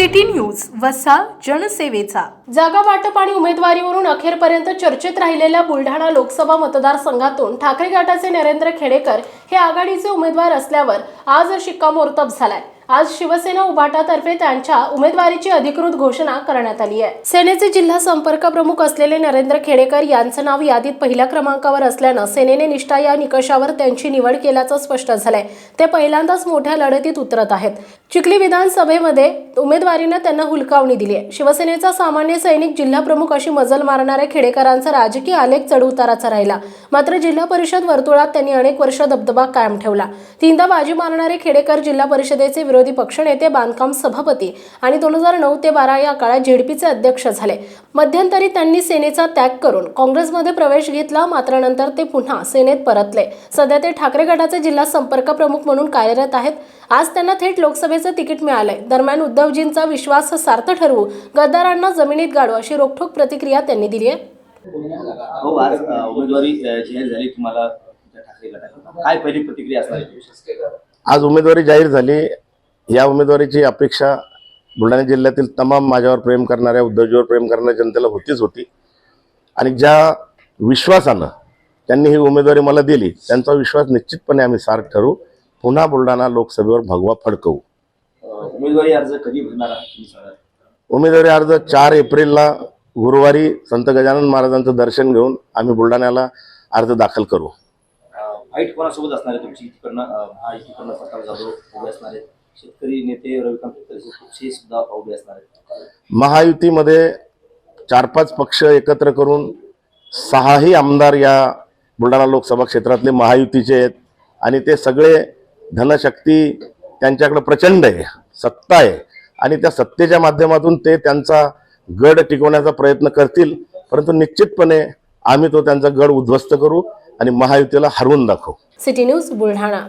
City news वसा जनसेवेचा. जागा वाटप आणि उमेदवारीवरून अखेरपर्यंत चर्चेत राहिलेल्या बुलढाणा लोकसभा मतदारसंघातून ठाकरे गटाचे नरेंद्र खेडेकर हे आघाडीचे उमेदवार असल्यावर आज शिक्कामोर्तब झालाय. आज शिवसेना उभाटातर्फे त्यांच्या उमेदवारीची अधिकृत घोषणा करण्यात आली आहे. सेनेचे जिल्हा संपर्क प्रमुख असलेले नरेंद्र खेडेकर यांचं नाव यादीत पहिल्या क्रमांकावर असल्यानं सेनेने निष्ठा या निकषावर त्यांची निवड केल्याचं स्पष्ट झालंय. ते पहिल्यांदाच मोठ्या लढतीत उतरत आहेत. चिखली विधानसभेमध्ये उमेदवारीनं त्यांना हुलकावणी दिली आहे. शिवसेनेचा सामान्य सैनिक जिल्हा प्रमुख अशी मजल मारणाऱ्या खेडेकरांचा राजकीय आलेख चढउताराचा राहिला. मात्र जिल्हा परिषद वर्तुळात त्यांनी अनेक वर्ष दबदबा कायम ठेवला. तीनदा बाजी मारणारे खेडेकर जिल्हा परिषदेचे विरोध पक्षनेते बांधकाम सभापती आणि दोन हजार नऊ ते बारा या काळात झेडपीचे अध्यक्ष झाले. मध्यंतरी त्यांनी सेनेचा त्याग करून काँग्रेसमध्ये प्रवेश घेतला मात्र नंतर ते पुन्हा सेनेत परतले. सध्या ते ठाकरे गटाचे जिल्हा संपर्क प्रमुख म्हणून कार्यरत आहेत. आज त्यांना थेट लोकसभेचं तिकीट मिळालंय. दरम्यान उद्धवजींचा विश्वास सार्थ ठरवू गद्दारांना जमिनीत गाडू अशी रोखठोक प्रतिक्रिया त्यांनी दिली आहे. हो आज उमेदवारी जाहीर झाली तुम्हाला काय पहिली प्रतिक्रिया असणार? आज उमेदवारी जाहीर झाली. या उमेदवारीची अपेक्षा बुलढाणा जिल्ह्यातील तमाम माझ्यावर प्रेम करणाऱ्या उद्धवजीवर प्रेम करणाऱ्या जनतेला होतीच होती. आणि ज्या विश्वासानं त्यांनी ही उमेदवारी मला दिली त्यांचा विश्वास निश्चितपणे आम्ही सार्थ ठरवू. पुन्हा बुलढाणा लोकसभेवर भगवा फडकवू. उमेदवारी अर्ज कधी भरणार उमेदवारी अर्ज चार एप्रिलला गुरुवारी संत गजानन महाराजांचं दर्शन घेऊन आम्ही बुलढाण्याला अर्ज दाखल करू. अ, फाईट कोणासोबत असणार आहे तुमची? इकडनं प्रताप जाधव उभे असणार आहेत. शेतकरी नेते रविकांत सुद्धा उभे असणार आहेत. महायुतीमध्ये चार पाच पक्ष एकत्र करून सहाही आमदार या बुलढाणा लोकसभा क्षेत्रातले महायुतीचे आहेत. आणि ते सगळे धनशक्ती त्यांच्याकडे प्रचंड आहे सत्ता आहे. आणि त्या सत्तेच्या माध्यमातून ते त्यांचा गड टिकवण्याचा प्रयत्न करतील. परंतु निश्चितपणे आम्ही तो त्यांचा गड उद्ध्वस्त करू आणि महायुतीला हरवून दाखवू. City news Buldhana.